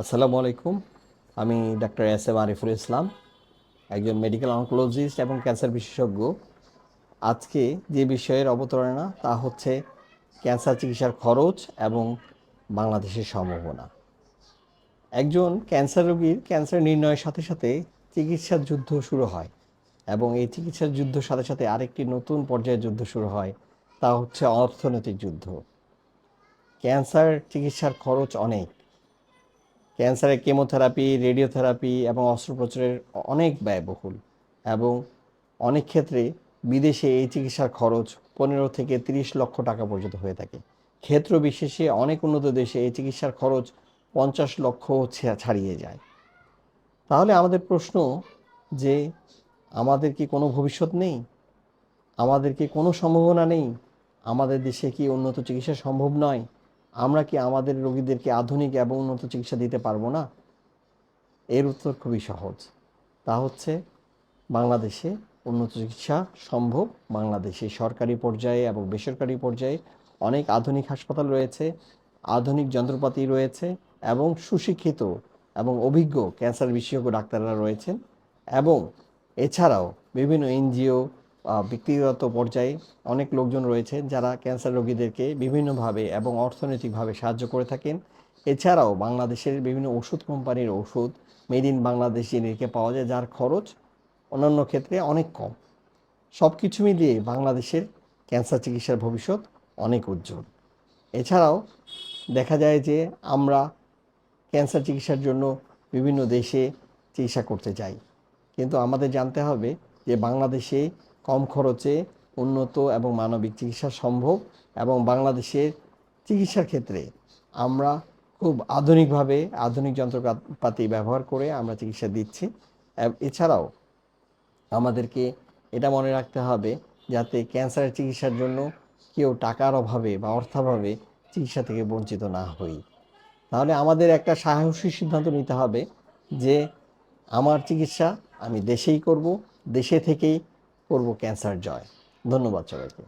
আসসালামু আলাইকুম। আমি doctor S M Ariful Islam, একজন মেডিকেল অনকোলজিস্ট এবং ক্যান্সার বিশেষজ্ঞ। আজকে যে বিষয়ের অবতারণা তা হচ্ছে ক্যান্সার চিকিৎসার খরচ এবং বাংলাদেশের সম্ভাবনা। একজন ক্যান্সার রোগীর ক্যান্সার নির্ণয়ের সাথে সাথে চিকিৎসার যুদ্ধ শুরু হয় এবং এই চিকিৎসার যুদ্ধের সাথে সাথে আরেকটি নতুন পর্যায়ের যুদ্ধ শুরু হয়, তা হচ্ছে অর্থনৈতিক যুদ্ধ। ক্যান্সার চিকিৎসার খরচ অনেক ক্যান্সারের কেমোথেরাপি, রেডিওথেরাপি এবং অস্ত্রোপচারের অনেক ব্যয়বহুল এবং অনেক ক্ষেত্রে বিদেশে এই চিকিৎসার খরচ পনেরো থেকে তিরিশ লক্ষ টাকা পর্যন্ত হয়ে থাকে। ক্ষেত্র বিশেষে অনেক উন্নত দেশে এই চিকিৎসার খরচ পঞ্চাশ লক্ষ ছাড়িয়ে যায়। তাহলে আমাদের প্রশ্ন যে, আমাদের কি কোনো ভবিষ্যৎ নেই? আমাদের কি কোনো সম্ভাবনা নেই? আমাদের দেশে কি উন্নত চিকিৎসা সম্ভব নয়? আমরা কি আমাদের রোগীদেরকে আধুনিক এবং উন্নত চিকিৎসা দিতে পারব না? এর উত্তর খুবই সহজ। তা হচ্ছে, বাংলাদেশে উন্নত চিকিৎসা সম্ভব। বাংলাদেশে সরকারি পর্যায়ে এবং বেসরকারি পর্যায়ে অনেক আধুনিক হাসপাতাল রয়েছে, আধুনিক যন্ত্রপাতি রয়েছে এবং সুশিক্ষিত এবং অভিজ্ঞ ক্যান্সার বিশেষজ্ঞ ডাক্তাররা রয়েছেন এবং এছাড়াও বিভিন্ন এনজিও ব্যক্তিগত পর্যায়ে অনেক লোকজন রয়েছে যারা ক্যান্সার রোগীদেরকে বিভিন্নভাবে এবং অর্থনৈতিকভাবে সাহায্য করে থাকেন। এছাড়াও বাংলাদেশের বিভিন্ন ওষুধ কোম্পানির ওষুধ মেড ইন বাংলাদেশ জেনেরিকে পাওয়া যায়, যার খরচ অন্যান্য ক্ষেত্রে অনেক কম। সব কিছু মিলিয়ে বাংলাদেশের ক্যান্সার চিকিৎসার ভবিষ্যৎ অনেক উজ্জ্বল। এছাড়াও দেখা যায় যে আমরা ক্যান্সার চিকিৎসার জন্য বিভিন্ন দেশে চিকিৎসা করতে চাই। কিন্তু আমাদের জানতে হবে যে বাংলাদেশে কম খরচে উন্নত এবং মানবিক চিকিৎসা সম্ভব এবং বাংলাদেশের চিকিৎসার ক্ষেত্রে আমরা খুব আধুনিকভাবে আধুনিক যন্ত্রপাতি ব্যবহার করে আমরা চিকিৎসা দিচ্ছি। এছাড়াও আমাদেরকে এটা মনে রাখতে হবে যাতে ক্যান্সারের চিকিৎসার জন্য কেউ টাকার অভাবে বা অর্থাভাবে চিকিৎসা থেকে বঞ্চিত না হই। তাহলে আমাদের একটা সাহসী সিদ্ধান্ত নিতে হবে যে আমার চিকিৎসা আমি দেশেই করব, দেশে থেকেই করব ক্যান্সার জয়। ধন্যবাদ সবাইকে।